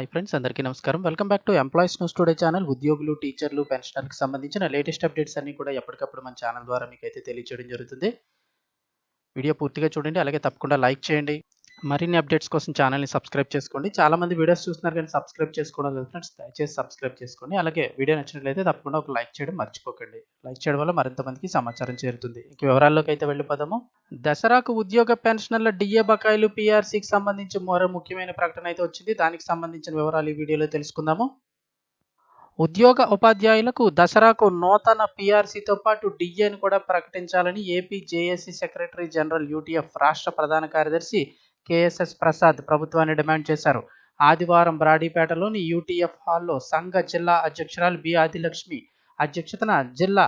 Hi friends అందరికీ నమస్కారం. Welcome back to employees news today channel ఉద్యోగులు టీచర్లు పెన్షనర్లకు సంబంధించిన లేటెస్ట్ అప్డేట్స్ అన్ని కూడా ఎప్పటికప్పుడు మన ఛానల్ ద్వారా మీకు అయితే తెలియచేయడం జరుగుతుంది. వీడియో పూర్తిగా చూడండి అలాగే తప్పకుండా లైక్ చేయండి. మరిన్ని అప్డేట్స్ కోసం ఛానల్ని సబ్స్క్రైబ్ చేసుకోండి. చాలామంది వీడియోస్ చూస్తున్నారు కానీ సబ్స్క్రైబ్ చేసుకోవడం లేదు ఫ్రెండ్స్. దయచేసి సబ్స్క్రైబ్ చేసుకోండి. అలాగే వీడియో నచ్చినట్లయితే తప్పకుండా ఒక లైక్ చేయడం మర్చిపోకండి. లైక్ చేయడం వల్ల మరింత మందికి సమాచారం చేరుతుంది. ఇంక వివరాల్లోకి అయితే వెళ్ళిపోదాము. దసరాకు ఉద్యోగ పెన్షనర్ల డిఏ బకాయిలు పీఆర్సీకి సంబంధించి మరో ముఖ్యమైన ప్రకటన అయితే వచ్చింది. దానికి సంబంధించిన వివరాలు ఈ వీడియోలో తెలుసుకుందాము. ఉద్యోగ ఉపాధ్యాయులకు దసరాకు నూతన పీఆర్సీతో పాటు డిఏను కూడా ప్రకటించాలని AP JAC secretary general UTF రాష్ట్ర ప్రధాన కార్యదర్శి కేఎస్ఎస్ ప్రసాద్ ప్రభుత్వాన్ని డిమాండ్ చేశారు. ఆదివారం బ్రాడీపేటలోని యూటీఎఫ్ హాల్లో సంఘ జిల్లా అధ్యక్షురాలు బి ఆదిలక్ష్మి అధ్యక్షతన జిల్లా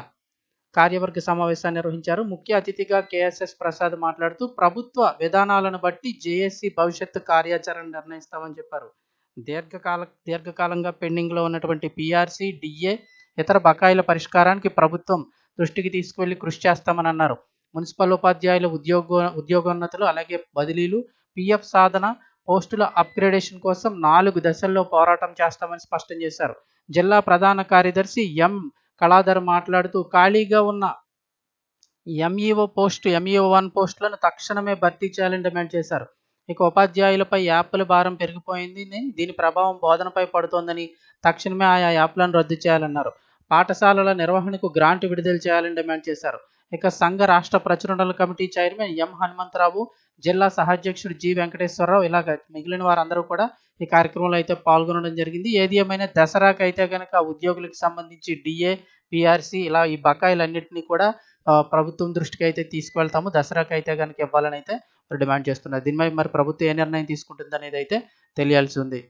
కార్యవర్గ సమావేశాన్ని నిర్వహించారు. ముఖ్య అతిథిగా కేఎస్ఎస్ ప్రసాద్ మాట్లాడుతూ ప్రభుత్వ విధానాలను బట్టి జేఏసీ భవిష్యత్తు కార్యాచరణ నిర్ణయిస్తామని చెప్పారు. దీర్ఘకాల దీర్ఘకాలంగా పెండింగ్లో ఉన్నటువంటి పీఆర్సీ డిఏ ఇతర బకాయిల పరిష్కారానికి ప్రభుత్వం దృష్టికి తీసుకువెళ్ళి కృషి చేస్తామని అన్నారు. మున్సిపల్ ఉపాధ్యాయుల ఉద్యోగ ఉద్యోగోన్నతులు అలాగే బదిలీలు పిఎఫ్ సాధన పోస్టుల అప్గ్రేడేషన్ కోసం నాలుగు దశల్లో పోరాటం చేస్తామని స్పష్టం చేశారు. జిల్లా ప్రధాన కార్యదర్శి ఎం. కళాధర్ మాట్లాడుతూ ఖాళీగా ఉన్న ఎంఈఓ పోస్టు ఎంఈఓ వన్ పోస్టులను తక్షణమే భర్తీ చేయాలని డిమాండ్ చేశారు. ఇక ఉపాధ్యాయులపై యాప్ల భారం పెరిగిపోయింది దీని ప్రభావం బోధనపై పడుతోందని తక్షణమే ఆయా యాప్లను రద్దు చేయాలన్నారు. పాఠశాలల నిర్వహణకు గ్రాంట్ విడుదల చేయాలని డిమాండ్ చేశారు. ఇక సంఘ రాష్ట్ర ప్రచురణల కమిటీ చైర్మన్ ఎం. హనుమంతరావు జిల్లా సహాధ్యక్షుడు జి వెంకటేశ్వరరావు ఇలాగ మిగిలిన వారందరూ కూడా ఈ కార్యక్రమంలో అయితే పాల్గొనడం జరిగింది. ఏది ఏమైనా దసరాకు అయితే కనుక ఉద్యోగులకు సంబంధించి డిఏ పిఆర్సి ఇలా ఈ బకాయిలన్నింటినీ కూడా ప్రభుత్వం దృష్టికి అయితే తీసుకువెళ్తాము. దసరాకు అయితే కనుక ఇవ్వాలని అయితే డిమాండ్ చేస్తున్నారు. దీనిపై మరి ప్రభుత్వం ఏ నిర్ణయం తీసుకుంటుంది అనేది అయితే తెలియాల్సి ఉంది.